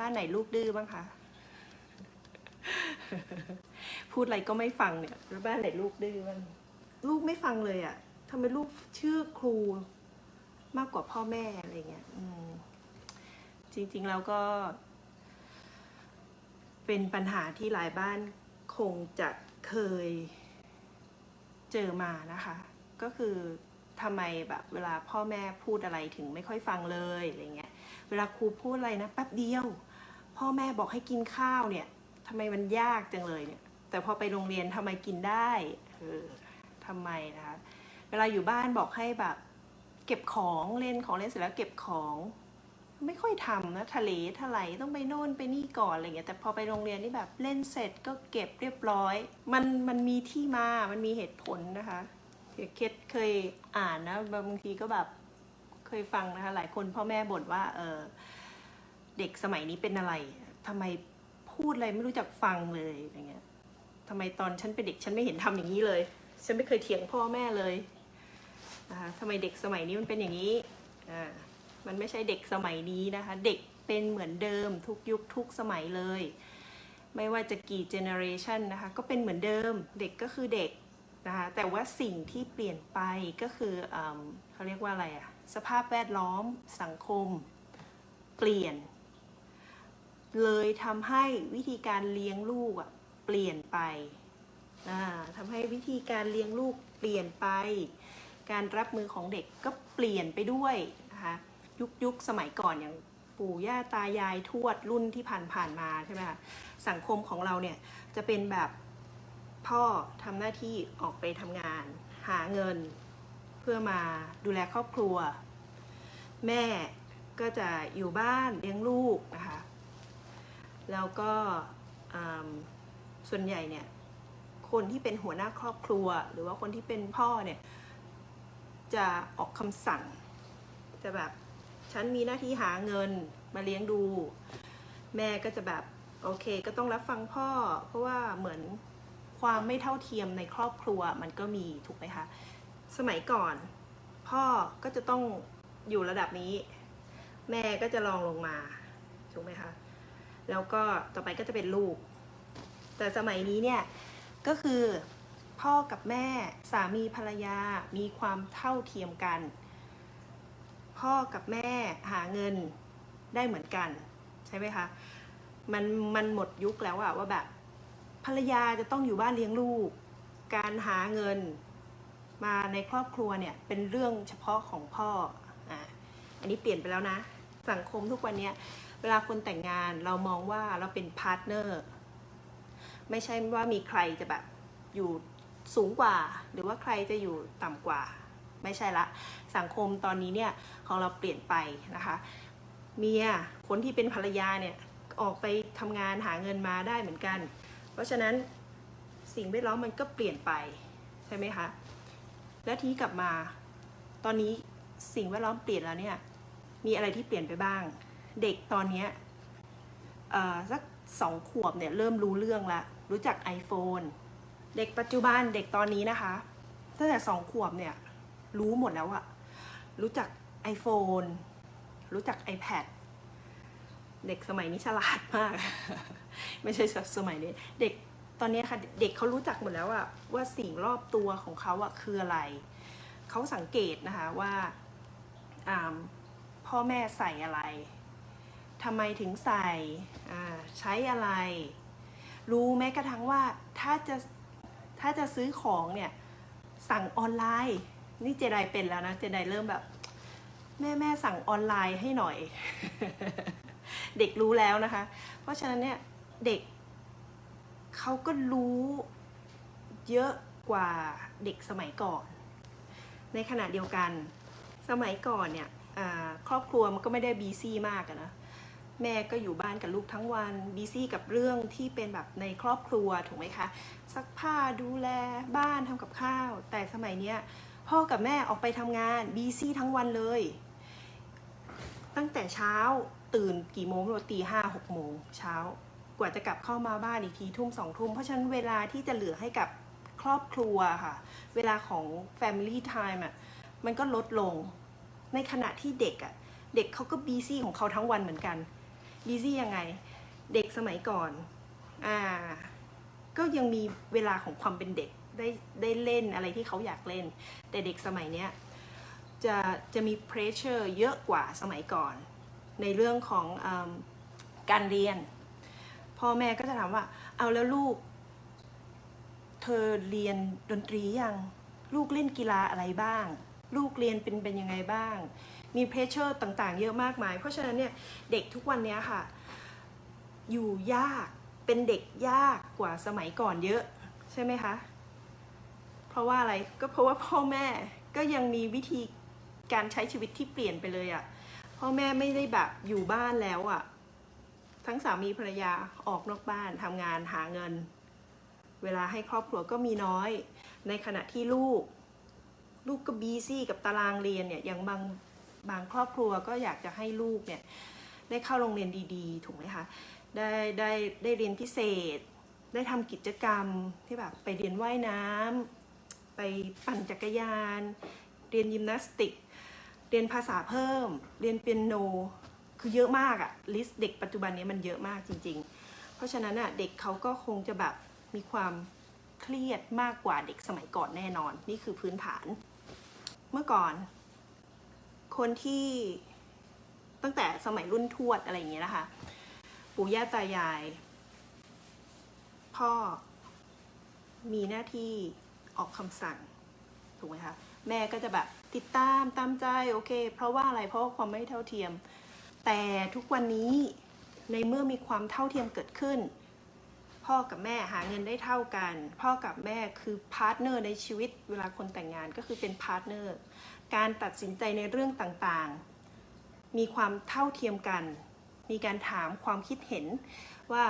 บ้านไหนลูกดื้อบ้างคะ พูดอะไรก็ไม่ฟังเนี่ย แล้วบ้านไหนลูกดื้อบ้างลูกไม่ฟังเลยอะ่ะทำไมลูกเชื่อครูมากกว่าพ่อแม่อะไรเงี้ยอืมจริงๆแล้วก็ เป็นปัญหาที่หลายบ้านคงจะเคยเจอมานะคะ ก็คือทำไมแบบเวลาพ่อแม่พูดอะไรถึงไม่ค่อยฟังเลยอะไรเงี้ย เวลาครูพูดอะไรนะแป๊บเดียว พ่อแม่บอกให้กินข้าวเนี่ยทำไมมันยากจังเลยเนี่ย แต่พอไปโรงเรียนทำไมกินได้เออทำไมนะคะเวลาอยู่บ้านบอกให้แบบ เก็บของเล่นของเล่นเสร็จแล้วเก็บของไม่ค่อยทำนะทะเลทลายต้องไปโน่นไปนี่ก่อนอะไรเงี้ยแต่พอไปโรงเรียนนี่แบบเล่นเสร็จก็เก็บเรียบร้อย มันมันมีที่มา มันมีเหตุผลนะคะเคสเคยอ่านนะบางทีก็แบบเคยฟังนะคะหลายคนพ่อแม่บ่นว่าเออ เด็กสมัยนี้เป็นอะไรทำไมพูดอะไรไม่รู้จักฟังเลยอะไรเงี้ยทำไมตอนฉันเป็นเด็กฉันไม่เห็นทำอย่างนี้เลย ฉันไม่เคยเถียงพ่อแม่เลยนะคะทำไมเด็กสมัยนี้มันเป็นอย่างนี้อ่ามันไม่ใช่เด็กสมัยนี้นะคะ เด็กเป็นเหมือนเดิมทุกยุคทุกสมัยเลย ไม่ว่าจะกี่เจเนอเรชันนะคะก็เป็นเหมือนเดิมเด็กก็คือเด็กนะคะแต่ว่าสิ่งที่เปลี่ยนไปก็คืออเขาเรียกว่าอะไรอะสภาพแวดล้อมสังคม เปลี่ยน เลยทำให้วิธีการเลี้ยงลูกอะเปลี่ยนไปอ่าทำให้วิธีการเลี้ยงลูกเปลี่ยนไป การรับมือของเด็กก็เปลี่ยนไปด้วยนะคะยุคยุคสมัยก่อนอย่างปู่ย่าตายายทวดรุ่นที่ผ่านผ่านมาใช่ไหมคะสังคมของเราเนี่ยจะเป็นแบบพ่อทำหน้าที่ออกไปทำงาน หาเงินเพื่อมาดูแลครอบครัว แม่ก็จะอยู่บ้านเลี้ยงลูกนะคะ แล้วก็ส่วนใหญ่เนี่ยคนที่เป็นหัวหน้าครอบครัว หรือว่าคนที่เป็นพ่อเนี่ยจะออกคำสั่ง จะแบบฉันมีหน้าที่หาเงินมาเลี้ยงดู แม่ก็จะแบบโอเค ก็ต้องรับฟังพ่อ เพราะว่าเหมือนความไม่เท่าเทียมในครอบครัวมันก็มีถูกไหมคะสมัยก่อน พ่อก็จะต้องอยู่ระดับนี้ แม่ก็จะลองลงมาถูกไหมคะ แล้วก็ต่อไปก็จะเป็นลูก แต่สมัยนี้เนี่ยก็คือพ่อกับแม่สามีภรรยามีความเท่าเทียมกัน พ่อกับแม่หาเงินได้เหมือนกันใช่ไหมคะมันมันหมดยุคแล้วอะว่าแบบภรรยาจะต้องอยู่บ้านเลี้ยงลูก การหาเงินมาในครอบครัวเนี่ยเป็นเรื่องเฉพาะของพ่ออะอันนี้เปลี่ยนไปแล้วนะ สังคมทุกวันเนี้ย เวลาคนแต่งงานเรามองว่าเราเป็นพาร์ทเนอร์ไม่ใช่ว่ามีใครจะแบบอยู่สูงกว่า หรือว่าใครจะอยู่ต่ำกว่า ไม่ใช่ละ สังคมตอนนี้เนี่ยของเราเปลี่ยนไปนะคะเมียคนที่เป็นภรรยาเนี่ยออกไปทำงานหาเงินมาได้เหมือนกัน เพราะฉะนั้นสิ่งแวดล้อมมันก็เปลี่ยนไปใช่ไหมคะและทีกลับมา ตอนนี้สิ่งแวดล้อมเปลี่ยนแล้วเนี่ยมีอะไรที่เปลี่ยนไปบ้าง เด็กตอนนี้สักสองขวบเนี่ยเริ่มรู้เรื่องละรู้จัก iPhone เด็กปัจจุบันเด็กตอนนี้นะคะตั้งแต่สองขวบเนี่ยรู้หมดแล้วอะรู้จัก iPhone รู้จัก iPad เด็กสมัยนี้ฉลาดมาก ไม่ใช่สมัยนี้ เด็กตอนนี้ค่ะเด็กเขารู้จักหมดแล้วอะว่าสิ่งรอบตัวของเขาอะคืออะไร เขาสังเกตนะคะว่าพ่อแม่ใส่อะไร ทำไมถึงใส่ใช้อะไร รู้แม้กระทั่งว่าถ้าจะถ้าจะซื้อของเนี่ยสั่งออนไลน์ นี่เจไดเป็นแล้วนะเจไดเริ่มแบบ แม่แม่สั่งออนไลน์ให้หน่อย เด็กรู้แล้วนะคะ เพราะฉะนั้นเนี่ยเด็กเขาก็รู้เยอะกว่าเด็กสมัยก่อน ในขณะเดียวกันสมัยก่อนเนี่ยครอบครัวมันก็ไม่ได้บีซี่มากนะ แม่ก็อยู่บ้านกับลูกทั้งวันบีซี่กับเรื่องที่เป็นแบบในครอบครัวถูกไหมคะซักผ้าดูแลบ้านทำกับข้าว แต่สมัยเนี้ยพ่อกับแม่ออกไปทำงานบีซี่ทั้งวันเลย ตั้งแต่เช้าตื่นกี่โมงรตีห้าหกโมงเช้ากว่าจะกลับเข้ามาบ้านอีกทีทุ่มสองทุ่มเพราะฉะนั้นเวลาที่จะเหลือให้กับครอบครัวค่ะ เวลาของ Family Time อะมันก็ลดลงในขณะที่เด็กอะเด็กเขาก็บีซี่ของเขาทั้งวันเหมือนกัน บีซี่ยังไง เด็กสมัยก่อนอ่าก็ยังมีเวลาของความเป็นเด็กได้ได้เล่นอะไรที่เขาอยากเล่น แต่เด็กสมัยเนี้ยจะจะมีเพรสเชอร์เยอะกว่าสมัยก่อน ในเรื่องของอการเรียน พ่อแม่ก็จะถามว่า เอาแล้วลูก เธอเรียนดนตรียัง ลูกเล่นกีฬาอะไรบ้าง ลูกเรียนเป็นเป็นยังไงบ้าง มีเพรสเชอร์ต่างๆ เยอะมากมาย เพราะฉะนั้นเนี่ยเด็กทุกวันนี้ค่ะ อยู่ยากเป็นเด็กยากกว่าสมัยก่อนเยอะใช่ไหมคะ เพราะว่าอะไรก็เพราะว่าพ่อแม่ก็ยังมีวิธีการใช้ชีวิตที่เปลี่ยนไปเลยอะ่ะพ่อแม่ไม่ได้แบบอยู่บ้านแล้วอะ่ะ ทั้งสามีภรรยาออกนอกบ้านทำงานหาเงิน เวลาให้ครอบครัวก็มีน้อย ในขณะที่ลูก ลูกก็บีซี่กับตารางเรียนเนี่ยอย่างบาง บางครอบครัวก็อยากจะให้ลูกเนี่ยได้เข้าโรงเรียนดีๆ ถูกไหมคะ ได้ได้ได้เรียนพิเศษ ได้ทำกิจกรรมที่แบบไปเรียนว่ายน้ำไปปั่นจักรยาน เรียนยิมนาสติก เรียนภาษาเพิ่ม เรียนเปียโน คือเยอะมากอะลิสต์เด็กปัจจุบันนี้มันเยอะมากจริง ๆ เพราะฉะนั้นอะเด็กเขาก็คงจะแบบมีความเครียดมากกว่าเด็กสมัยก่อนแน่นอน นี่คือพื้นฐาน เมื่อก่อน คนที่ตั้งแต่สมัยรุ่นทวดอะไรอย่างเงี้ยนะคะ ปู่ย่าตายาย พ่อ มีหน้าที่ออกคำสั่ง ถูกไหมคะแม่ก็จะแบบติดตามตามใจโอเค เพราะว่าอะไรเพราะความไม่เท่าเทียม แต่ทุกวันนี้ในเมื่อมีความเท่าเทียมเกิดขึ้น พ่อกับแม่หาเงินได้เท่ากัน พ่อกับแม่คือพาร์ทเนอร์ในชีวิตเวลาคนแต่งงานก็คือเป็นพาร์ทเนอร์ การตัดสินใจในเรื่องต่างๆ มีความเท่าเทียมกัน มีการถามความคิดเห็นว่า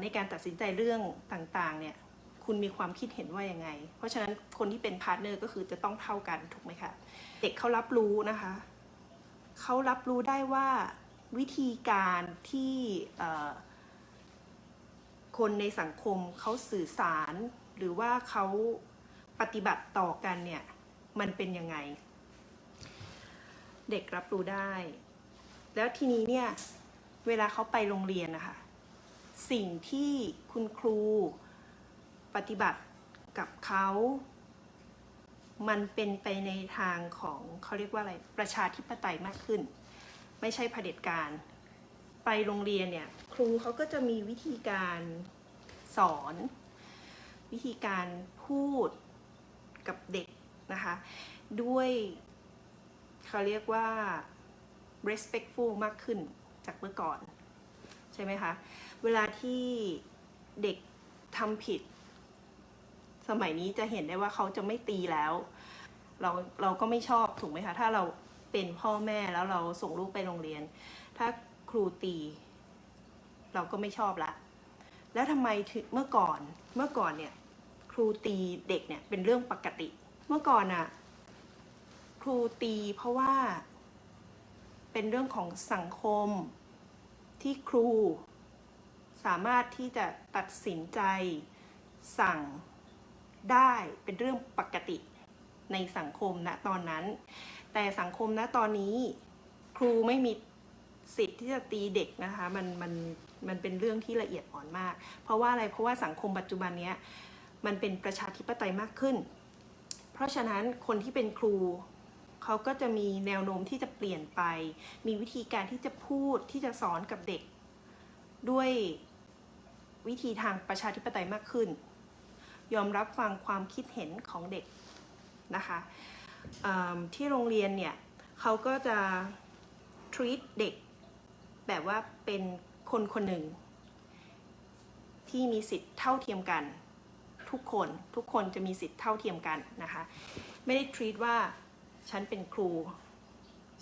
ในการตัดสินใจเรื่องต่างๆ เนี่ยคุณมีความคิดเห็นว่ายังไง เพราะฉะนั้นคนที่เป็นพาร์ทเนอร์ก็คือจะต้องเท่ากันถูกไหมคะ เด็กเขารับรู้นะคะ เขารับรู้ได้ว่าวิธีการที่คนในสังคมเขาสื่อสาร หรือว่าเขาปฏิบัติต่อกันเนี่ย มันเป็นยังไง เด็กรับรู้ได้ แล้วทีนี้เนี่ย เวลาเขาไปโรงเรียนนะคะสิ่งที่คุณครูปฏิบัติกับเขา มันเป็นไปในทางของเขาเรียกว่าอะไร ประชาธิปไตยมากขึ้น ไม่ใช่เผด็จการ ไปโรงเรียนเนี่ย ครูเขาก็จะมีวิธีการสอน วิธีการพูดกับเด็กนะคะ ด้วย เขาเรียกว่า respectful มากขึ้นจากเมื่อก่อน ใช่ไหมคะ เวลาที่เด็กทำผิด สมัยนี้จะเห็นได้ว่าเขาจะไม่ตีแล้ว เราเราก็ไม่ชอบถูกไหมคะ ถ้าเราเป็นพ่อแม่แล้วเราส่งลูกไปโรงเรียน ถ้าครูตี เราก็ไม่ชอบละ แล้วทำไมเมื่อก่อนเมื่อก่อนเนี่ยครูตีเด็กเนี่ยเป็นเรื่องปกติ เมื่อก่อนอะ ครูตี เพราะว่า เป็นเรื่องของสังคมที่ครู สามารถที่จะตัดสินใจสั่งได้เป็นเรื่องปกติในสังคมณตอนนั้น แต่สังคมณตอนนี้ครูไม่มีสิทธิ์ที่จะตีเด็กนะคะมันมันมันเป็นเรื่องที่ละเอียดอ่อนมาก เพราะว่าอะไรเพราะว่าสังคมปัจจุบันเนี้ยมันเป็นประชาธิปไตยมากขึ้น เพราะฉะนั้นคนที่เป็นครู เขาก็จะมีแนวโน้มที่จะเปลี่ยนไป มีวิธีการที่จะพูดที่จะสอนกับเด็ก ด้วยวิธีทางประชาธิปไตยมากขึ้น ยอมรับฟังความคิดเห็นของเด็กนะคะที่โรงเรียนเนี่ยเขาก็จะ treat เด็ก แบบว่าเป็นคนคนหนึ่ง ที่มีสิทธิ์เท่าเทียมกัน ทุกคนทุกคนจะมีสิทธิ์เท่าเทียมกันนะคะ ไม่ได้ treat ว่า ฉันเป็นครู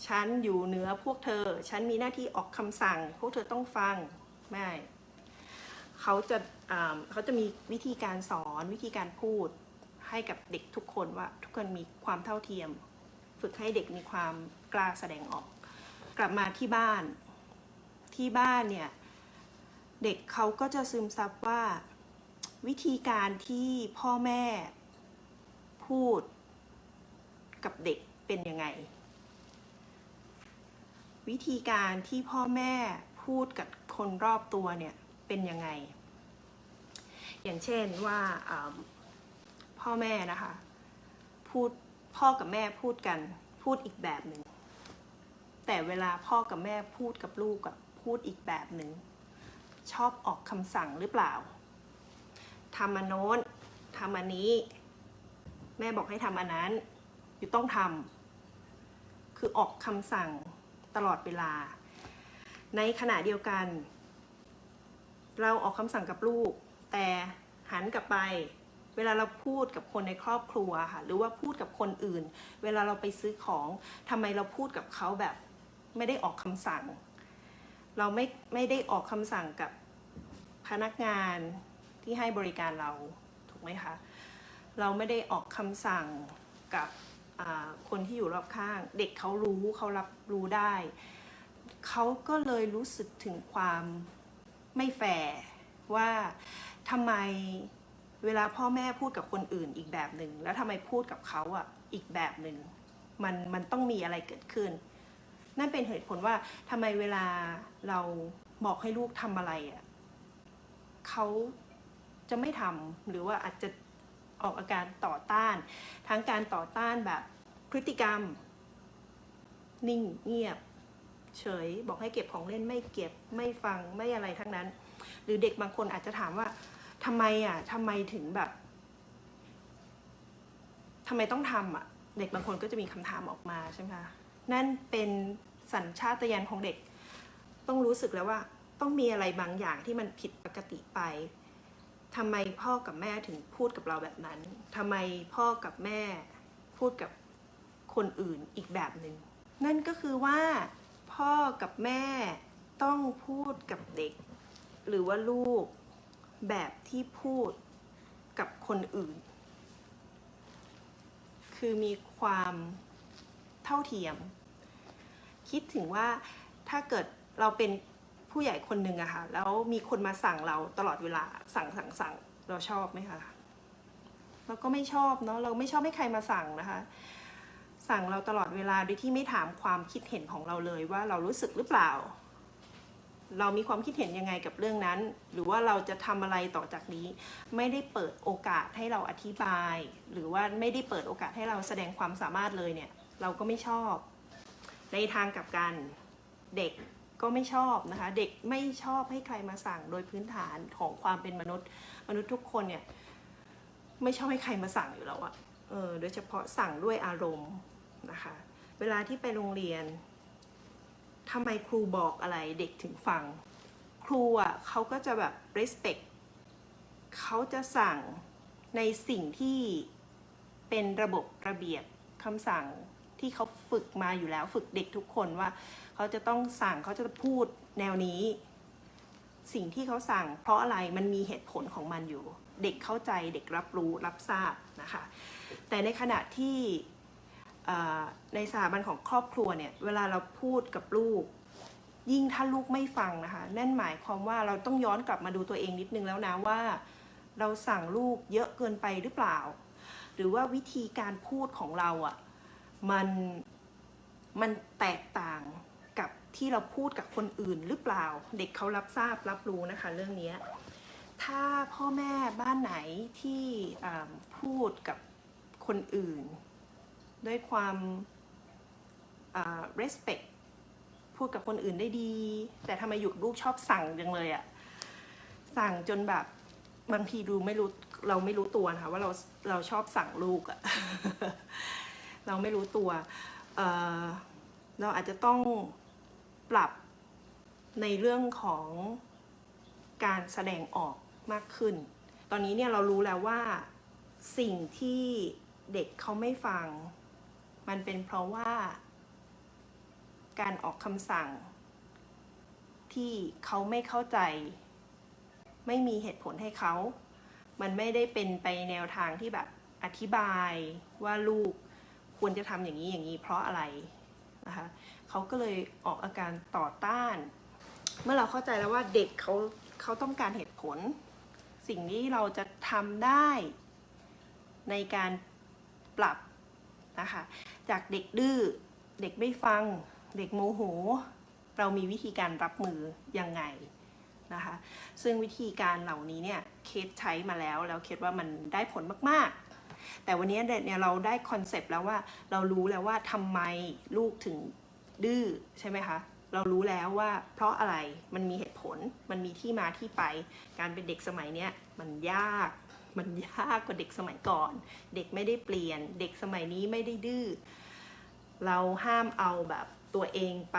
ฉันอยู่เหนือพวกเธอ ฉันมีหน้าที่ออกคำสั่ง พวกเธอต้องฟัง ไม่ เขาจะเขาจะมีวิธีการสอนวิธีการพูดให้กับเด็กทุกคนว่าทุกคนมีความเท่าเทียม ฝึกให้เด็กมีความกล้าแสดงออก กลับมาที่บ้านที่บ้านเนี่ย เด็กเขาก็จะซึมซับว่า วิธีการที่พ่อแม่พูดกับเด็ก เป็นยังไง วิธีการที่พ่อแม่พูดกับคนรอบตัวเนี่ยเป็นยังไง อย่างเช่นว่าพ่อแม่นะคะพูดพ่อกับแม่พูดกันพูดอีกแบบหนึ่งแต่เวลาพ่อกับแม่พูดกับลูกกับพูดอีกแบบหนึ่งชอบออกคำสั่งหรือเปล่าทำอันโน้นทำอันนี้ แม่บอกให้ทำอันนั้น อยู่ต้องทำ คือออกคำสั่งตลอดเวลา ในขณะเดียวกัน เราออกคำสั่งกับลูก แต่หันกลับไป เวลาเราพูดกับคนในครอบครัวค่ะหรือว่าพูดกับคนอื่น เวลาเราไปซื้อของทำไมเราพูดกับเขาแบบไม่ได้ออกคำสั่ง เราไม่ไม่ได้ออกคำสั่งกับพนักงานที่ให้บริการเราถูกไหมคะเราไม่ได้ออกคำสั่งกับ คนที่อยู่รอบข้าง เด็กเขารู้เขารับรู้ได้ เขาก็เลยรู้สึกถึงความไม่แฟร์ว่าทำไมเวลาพ่อแม่พูดกับคนอื่นอีกแบบหนึ่งแล้วทำไมพูดกับเขาอะอีกแบบหนึ่งมันมันต้องมีอะไรเกิดขึ้น นั่นเป็นเหตุผลว่าทำไมเวลาเราบอกให้ลูกทำอะไรอะเขาจะไม่ทำหรือว่าอาจจะออกอาการต่อต้าน ทั้งการต่อต้านแบบ พฤติกรรม นิ่งเงียบ เฉย บอกให้เก็บของเล่นไม่เก็บไม่ฟังไม่อะไรทั้งนั้น หรือเด็กบางคนอาจจะถามว่าทำไมอะทำไมถึงแบบทำไมต้องทำอะ เด็กบางคนก็จะมีคำถามออกมาใช่ไหมคะนั่นเป็นสัญชาตญาณของเด็ก ต้องรู้สึกแล้วว่า ต้องมีอะไรบางอย่างที่มันผิดปกติไปทำไมพ่อกับแม่ถึงพูดกับเราแบบนั้นทำไมพ่อกับแม่พูดกับ คนอื่นอีกแบบหนึ่งนั่นก็คือว่าพ่อกับแม่ต้องพูดกับเด็ก หรือว่าลูกแบบที่พูดกับคนอื่น คือมีความเท่าเทียม คิดถึงว่าถ้าเกิดเราเป็นผู้ใหญ่คนหนึ่งอะค่ะแล้วมีคนมาสั่งเราตลอดเวลาสั่งสั่งสั่งเราชอบไหมคะเราก็ไม่ชอบเนาะเราไม่ชอบให้ใครมาสั่งนะคะ สั่งเราตลอดเวลาโดยที่ไม่ถามความคิดเห็นของเราเลยว่าเรารู้สึกหรือเปล่า เรามีความคิดเห็นยังไงกับเรื่องนั้น หรือว่าเราจะทำอะไรต่อจากนี้ ไม่ได้เปิดโอกาสให้เราอธิบาย หรือว่าไม่ได้เปิดโอกาสให้เราแสดงความสามารถเลยเนี่ย เราก็ไม่ชอบ ในทางกลับกันเด็กก็ไม่ชอบนะคะ เด็กไม่ชอบให้ใครมาสั่งโดยพื้นฐานของความเป็นมนุษย์ มนุษย์ทุกคนเนี่ย ไม่ชอบให้ใครมาสั่งอยู่แล้วอะเออโดยเฉพาะสั่งด้วยอารมณ์ นะคะ เวลาที่ไปโรงเรียนทำไมครูบอกอะไรเด็กถึงฟัง ครูอะเขาก็จะแบบ respect เขาจะสั่งในสิ่งที่เป็นระบบระเบียบคำสั่งที่เขาฝึกมาอยู่แล้วฝึกเด็กทุกคนว่า เขาจะต้องสั่งเขาจะพูดแนวนี้ สิ่งที่เขาสั่ง เพราะอะไรมันมีเหตุผลของมันอยู่ เด็กเข้าใจเด็กรับรู้รับทราบนะคะ แต่ในขณะที่ ในสถาบันของครอบครัวเนี่ยเวลาเราพูดกับลูก ยิ่งถ้าลูกไม่ฟังนะคะนั่นหมายความว่าเราต้องย้อนกลับมาดูตัวเองนิดนึงแล้วนะว่า เราสั่งลูกเยอะเกินไปหรือเปล่า หรือว่าวิธีการพูดของเราอะ่ะมันมันแตกต่างกับที่เราพูดกับคนอื่นหรือเปล่า เด็กเขารับทราบรับรู้นะคะ เรื่องนี้ถ้าพ่อแม่บ้านไหนที่พูดกับคนอื่น ด้วยความอ่า respect พูดกับคนอื่นได้ดี แต่ทำไมอยู่กับลูกชอบสั่งจังเลยอะสั่งจนแบบบางทีดูไม่รู้เราไม่รู้ตัวนะคะว่าเราเราชอบสั่งลูกอะเราไม่รู้ตัวเอ่อเราอาจจะต้องปรับในเรื่องของการแสดงออกมากขึ้น ตอนนี้เนี่ยเรารู้แล้วว่าสิ่งที่เด็กเขาไม่ฟัง มันเป็นเพราะว่า การออกคำสั่ง ที่เขาไม่เข้าใจ ไม่มีเหตุผลให้เขา มันไม่ได้เป็นไปแนวทางที่แบบอธิบายว่าลูกควรจะทำอย่างนี้อย่างนี้เพราะอะไรนะคะเขาก็เลยออกอาการต่อต้าน เมื่อเราเข้าใจแล้วว่าเด็กเขาเขาต้องการเหตุผล สิ่งที่เราจะทำได้ในการปรับนะคะ จากเด็กดื้อเด็กไม่ฟัง เด็กโมโห เรามีวิธีการรับมือยังไงนะคะซึ่งวิธีการเหล่านี้เนี่ยเคสใช้มาแล้ว แล้วเคสว่ามันได้ผลมาก ๆ แต่วันนี้เนี่ยเราได้คอนเซปต์แล้วว่าเรารู้แล้วว่าทำไมลูกถึงดื้อใช่ไหมคะเรารู้แล้วว่าเพราะอะไรมันมีเหตุผลมันมีที่มาที่ไป การเป็นเด็กสมัยเนี้ยมันยาก มันยากกว่าเด็กสมัยก่อน เด็กไม่ได้เปลี่ยน เด็กสมัยนี้ไม่ได้ดื้อเราห้ามเอาแบบตัวเองไป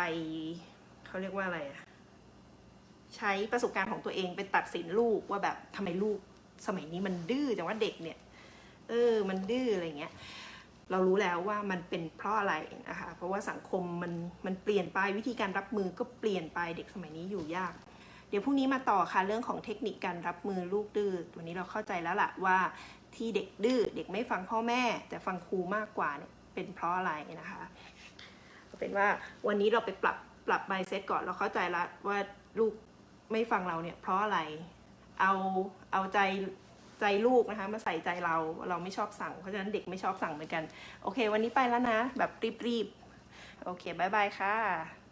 เขาเรียกว่าอะไรอะใช้ประสบการณ์ของตัวเองไปตัดสินลูกว่าแบบทำไมลูกสมัยนี้มันดื้อแต่ว่าเด็กเนี่ย เออ มันดื้ออะไรเงี้ยเรารู้แล้วว่ามันเป็นเพราะอะไรนะคะ เพราะว่าสังคมมันมันเปลี่ยนไปวิธีการรับมือก็เปลี่ยนไปเด็กสมัยนี้อยู่ยาก ดี๋ยวพรุ่งนี้มาต่อค่ะเรื่องของเทคนิคการรับมือลูกดื้อวันนี้เราเข้าใจแล้วล่ะว่าที่เด็กดื้อเด็กไม่ฟังพ่อแม่ แต่ฟังครูมากกว่าเนี่ยเป็นเพราะอะไรนะคะเป็นว่าวันนี้เราไปปรับปรับ mindset ก่อนเราเข้าใจแล้วว่าลูกไม่ฟังเราเนี่ยเพราะอะไรเอาเอาใจใจลูกนะคะมาใส่ใจเราเราไม่ชอบสั่งเพราะฉะนั้นเด็กไม่ชอบสั่งเหมือนกัน โอเค วันนี้ไปแล้วนะ แบบรีบๆ โอเคบายบายค่ะ